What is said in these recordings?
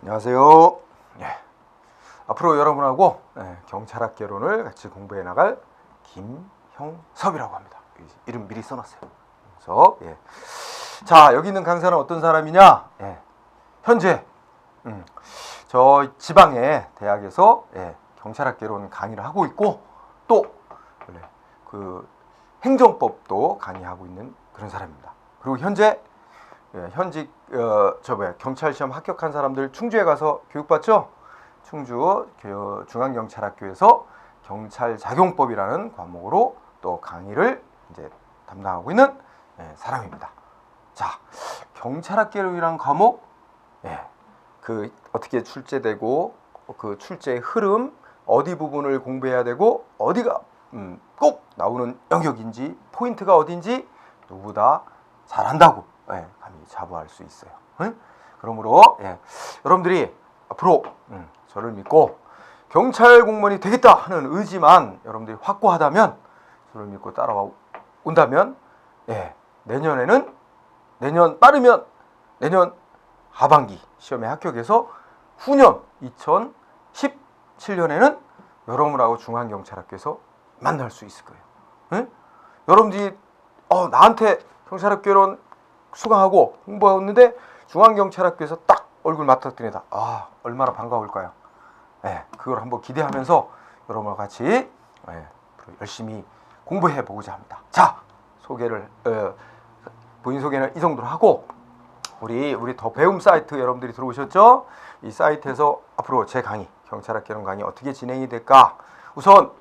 안녕하세요. 예. 앞으로 여러분하고 예, 경찰학개론을 같이 공부해 나갈 김형섭이라고 합니다. 이- 이름 미리 써놨어요. 형섭. 예. 자 여기 있는 강사는 어떤 사람이냐? 예. 현재 음, 저 지방의 대학에서 예, 경찰학개론 강의를 하고 있고 또 원래 그 행정법도 강의하고 있는 그런 사람입니다. 그리고 현재 예, 현직 어, 저 뭐야 경찰 시험 합격한 사람들 충주에 가서 교육받죠. 충주 교- 중앙경찰학교에서 경찰 작용법이라는 과목으로 또 강의를 이제 담당하고 있는 예, 사람입니다. 자, 경찰학개론이란 과목, 예, 그 어떻게 출제되고 그 출제의 흐름, 어디 부분을 공부해야 되고 어디가 음, 꼭 나오는 영역인지 포인트가 어딘지 누구보다 잘한다고 예, 감히 자부할 수 있어요. 응? 그러므로 예, 여러분들이 앞으로 음, 저를 믿고 경찰 공무원이 되겠다 하는 의지만 여러분들이 확고하다면 저를 믿고 따라온다면 예, 내년에는 내년 빠르면 내년 하반기 시험에 합격해서 후년 2017년에는 여러분하고 중앙경찰학교에서 만날 수 있을 거예요. 응? 여러분들이 어, 나한테 경찰학교론 수강하고 있는데 중앙경찰학교에서 딱 얼굴 맞닥뜨리다. 아 얼마나 반가울까요? 예, 그걸 한번 기대하면서 여러분과 같이 예, 열심히 공부해 보고자 합니다. 자 소개를 어, 본인 소개는 이 정도로 하고 우리 우리 더 배움 사이트 여러분들이 들어오셨죠? 이 사이트에서 앞으로 제 강의 경찰학개론 강의 어떻게 진행이 될까? 우선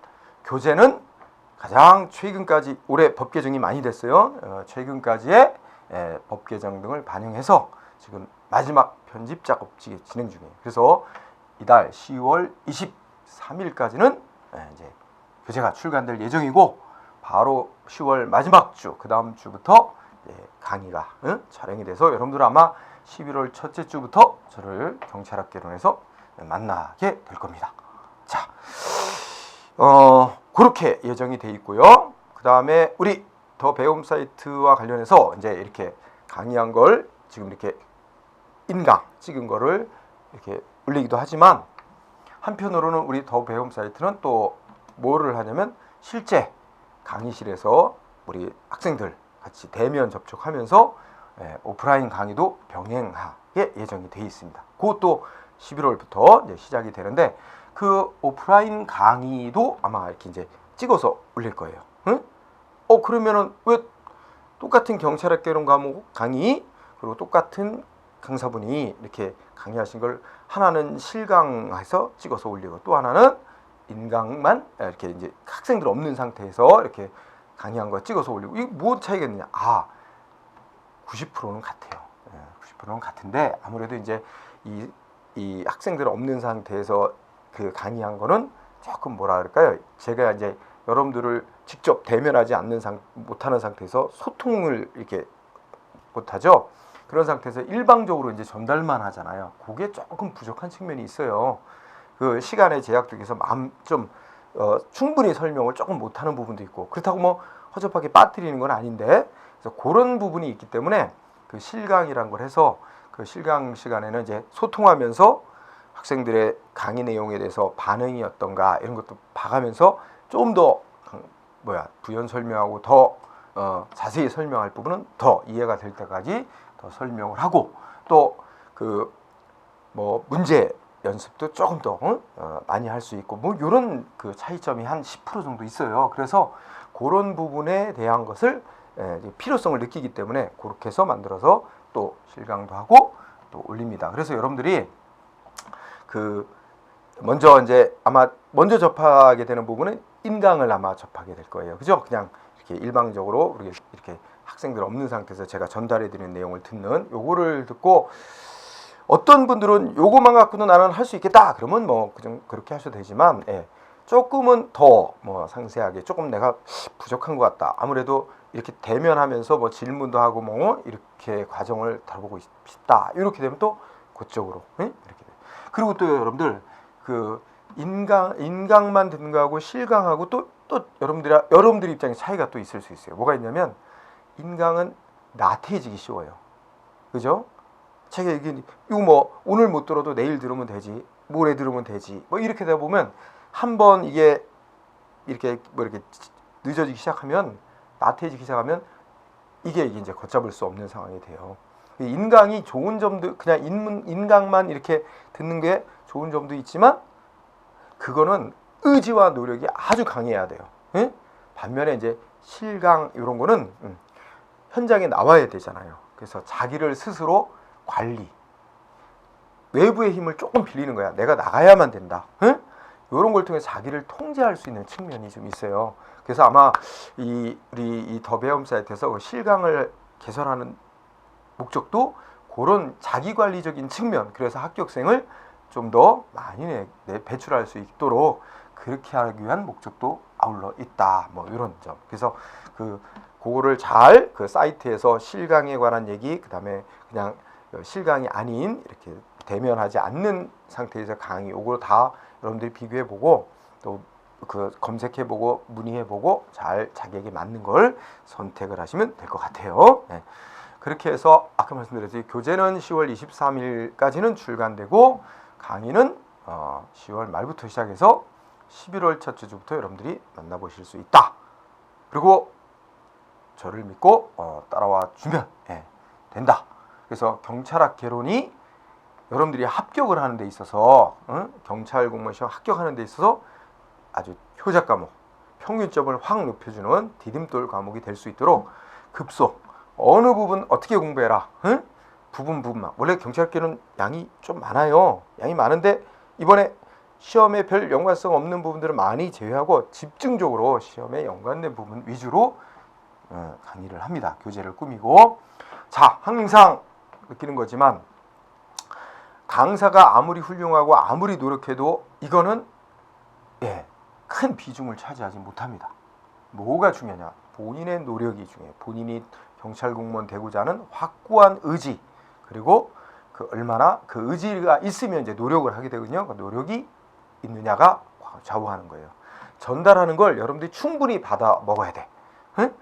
교재는 가장 최근까지 올해 법 개정이 많이 됐어요. 어, 최근까지의 예, 법 개정 등을 반영해서 지금 마지막 편집 작업 지- 진행 중이에요. 그래서 이달 10월 23일까지는 예, 이제 교재가 출간될 예정이고 바로 10월 마지막 주 그 다음 주부터 예, 강의가 응? 촬영이 돼서 여러분들 아마 11월 첫째 주부터 저를 경찰학개론에서 만나게 될 겁니다. 자, 어 그렇게 예정이 돼 있고요. 그 다음에 우리 더 배움 사이트와 관련해서 이제 이렇게 강의한 걸 지금 이렇게 인강 찍은 거를 이렇게 올리기도 하지만 한편으로는 우리 더 배움 사이트는 또 뭐를 하냐면 실제 강의실에서 우리 학생들 같이 대면 접촉하면서 예, 오프라인 강의도 병행하게 예정이 돼 있습니다. 그것도 11월부터 이제 시작이 되는데 그 오프라인 강의도 아마 이렇게 이제 찍어서 올릴 거예요. 응? 어 그러면은 왜 똑같은 경찰학개론 과목 강의 그리고 똑같은 강사분이 이렇게 강의하신 걸 하나는 실강해서 찍어서 올리고 또 하나는 인강만 이렇게 이제 학생들 없는 상태에서 이렇게 강의한 거 찍어서 올리고 이게 무엇 차이가 있느냐? 아 90%는 같아요. 예, 90%는 같은데 아무래도 이제 이, 이 학생들 없는 상태에서 그 강의한 거는 조금 뭐라 그럴까요? 제가 이제 여러분들을 직접 대면하지 않는 상 못하는 상태에서 소통을 이렇게 못하죠. 그런 상태에서 일방적으로 이제 전달만 하잖아요. 그게 조금 부족한 측면이 있어요. 그 시간의 제약 중에서 마음 좀 어, 충분히 설명을 조금 못하는 부분도 있고 그렇다고 뭐 허접하게 빠뜨리는 건 아닌데 그래서 그런 부분이 있기 때문에 그 실강이란 걸 해서 그 실강 시간에는 이제 소통하면서 학생들의 강의 내용에 대해서 반응이 어떤가 이런 것도 봐가면서 좀 더 뭐야 부연 설명하고 더 어, 자세히 설명할 부분은 더 이해가 될 때까지 더 설명을 하고 또 그 뭐 문제 연습도 조금 더 어? 어, 많이 할 수 있고 뭐 이런 그 차이점이 한 10% 정도 있어요. 그래서 그런 부분에 대한 것을 예, 필요성을 느끼기 때문에 그렇게 해서 만들어서 또 실강도 하고 또 올립니다. 그래서 여러분들이 그 먼저 이제 아마 먼저 접하게 되는 부분은 인강을 아마 접하게 될 거예요. 그죠? 그냥 이렇게 일방적으로 우리 이렇게 학생들 없는 상태에서 제가 전달해 드리는 내용을 듣는 요거를 듣고 어떤 분들은 요거만 갖고는 나는 할 수 있겠다. 그러면 뭐 그정 그렇게 하셔도 되지만 예. 조금은 더 뭐 상세하게 조금 내가 부족한 것 같다. 아무래도 이렇게 대면하면서 뭐 질문도 하고 뭐 이렇게 과정을 다뤄보고 싶다. 이렇게 되면 또 그쪽으로 예? 이렇게 돼. 그리고 또 여러분들 그 인강 인강만 듣는 거하고 실강하고 또 또 여러분들 여러분들 입장에 차이가 또 있을 수 있어요. 뭐가 있냐면 인강은 나태해지기 쉬워요. 그죠? 자기가 이게 이거 뭐 오늘 못 들어도 내일 들으면 되지 모레 들으면 되지 뭐 이렇게 되다 보면 한 번 이게 이렇게 뭐 이렇게 늦어지기 시작하면 나태해지기 시작하면 이게 이제 걷잡을 수 없는 상황이 돼요. 인강이 좋은 점도 그냥 인문 인강만 이렇게 듣는 게 좋은 점도 있지만 그거는 의지와 노력이 아주 강해야 돼요. 예? 반면에 이제 실강 이런 거는 음, 현장에 나와야 되잖아요. 그래서 자기를 스스로 관리, 외부의 힘을 조금 빌리는 거야. 내가 나가야만 된다. 응? 이런 걸 통해 자기를 통제할 수 있는 측면이 좀 있어요. 그래서 아마 이 우리 이 더배움 사이트에서 그 실강을 개설하는 목적도 그런 자기 관리적인 측면. 그래서 합격생을 좀 더 많이 내, 내- 배출할 수 있도록 그렇게 하기 위한 목적도 아울러 있다. 뭐 이런 점. 그래서 그 그거를 잘 그 사이트에서 실강에 관한 얘기, 그다음에 그냥 실강이 아닌 이렇게 대면하지 않는 상태에서 강의 요거 다 여러분들이 비교해 보고 또 그 검색해 보고 문의해 보고 잘 자기에게 맞는 걸 선택을 하시면 될 것 같아요. 네. 그렇게 해서 아까 말씀드렸듯이 교재는 10월 23일까지는 출간되고 강의는 어 10월 말부터 시작해서 11월 첫째 주부터 여러분들이 만나보실 수 있다. 그리고 저를 믿고 어, 따라와 주면 예, 된다. 그래서 경찰학 개론이 여러분들이 합격을 하는 데 있어서 응? 경찰 공무원 시험 합격하는 데 있어서 아주 효자 과목 평균점을 확 높여주는 디딤돌 과목이 될 수 있도록 급속 어느 부분 어떻게 공부해라 응? 부분 부분만. 원래 경찰학교는 양이 좀 많아요. 양이 많은데 이번에 시험에 별 연관성 없는 부분들은 많이 제외하고 집중적으로 시험에 연관된 부분 위주로 어, 강의를 합니다. 교재를 꾸미고. 자 항상 느끼는 거지만 강사가 아무리 훌륭하고 아무리 노력해도 이거는 예, 큰 비중을 차지하지 못합니다. 뭐가 중요하냐? 본인의 노력이 중요해요. 본인이 경찰 공무원 되고자 하는 확고한 의지 그리고 그 얼마나 그 의지가 있으면 이제 노력을 하게 되거든요. 그 노력이 있느냐가 좌우하는 거예요. 전달하는 걸 여러분들이 충분히 받아 먹어야 돼. 응?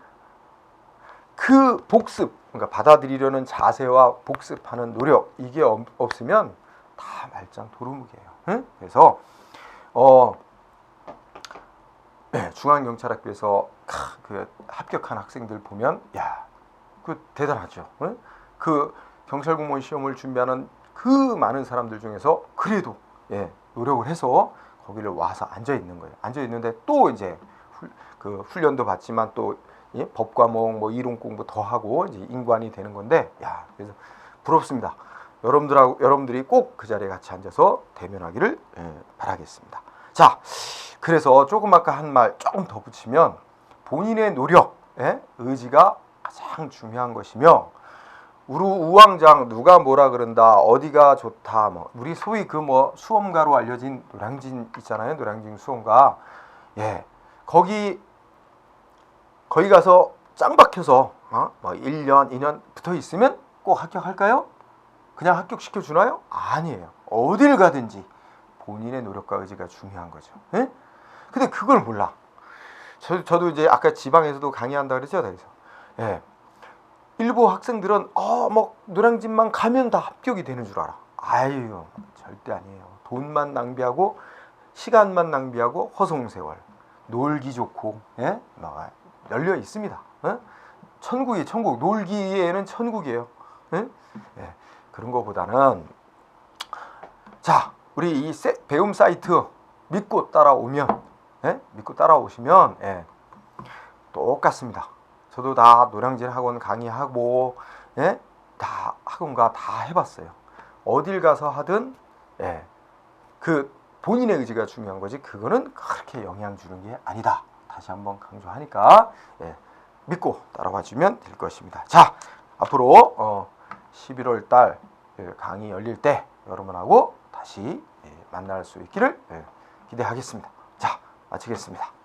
그 복습, 그러니까 받아들이려는 자세와 복습하는 노력 이게 없- 없으면 다 말짱 도루묵이에요. 응? 그래서 어 네, 중앙경찰학교에서 캬, 그 합격한 학생들 보면 야, 그 대단하죠. 응? 그 경찰 공무원 시험을 준비하는 그 많은 사람들 중에서 그래도 예, 노력을 해서 거기를 와서 앉아 있는 거예요. 앉아 있는데 또 이제 훌, 그 훈련도 받지만 또 예, 법 과목 뭐 이론 공부 더 하고 이제 인관이 되는 건데 야, 그래서 부럽습니다. 여러분들하고 여러분들이 꼭 그 자리에 같이 앉아서 대면하기를 예, 바라겠습니다. 자, 그래서 조금 아까 한 말 조금 더 붙이면 본인의 노력, 예, 의지가 가장 중요한 것이며 우루 우왕장 누가 뭐라 그런다 어디가 좋다 뭐 우리 소위 그 뭐 수험가로 알려진 노량진 있잖아요 노량진 수험가 예 거기 거기 가서 짱 박혀서 어? 뭐 1년 2년 붙어 있으면 꼭 합격할까요? 그냥 합격시켜 주나요? 아니에요. 어딜 가든지 본인의 노력과 의지가 중요한 거죠. 예? 근데 그걸 몰라. 저, 저도 이제 아까 지방에서도 강의한다 그랬죠. 그래서 예. 일부 학생들은 어뭐 노량진만 가면 다 합격이 되는 줄 알아. 아유 절대 아니에요. 돈만 낭비하고 시간만 낭비하고 허송세월 놀기 좋고 예? 막 열려 있습니다. 예? 천국이 천국 놀기에는 천국이에요. 예? 예. 그런 거보다는 자 우리 이 세- 배움 사이트 믿고 따라오면 예? 믿고 따라오시면 예. 똑같습니다. 저도 다 노량진 학원 강의하고 예? 다 학원가 다 해봤어요. 어딜 가서 하든 예. 그 본인의 의지가 중요한 거지 그거는 그렇게 영향 주는 게 아니다. 다시 한번 강조하니까 예. 믿고 따라와 주면 될 것입니다. 자 앞으로 어, 11월 달 예, 강의 열릴 때 여러분하고 다시 예, 만날 수 있기를 예, 기대하겠습니다. 자 마치겠습니다.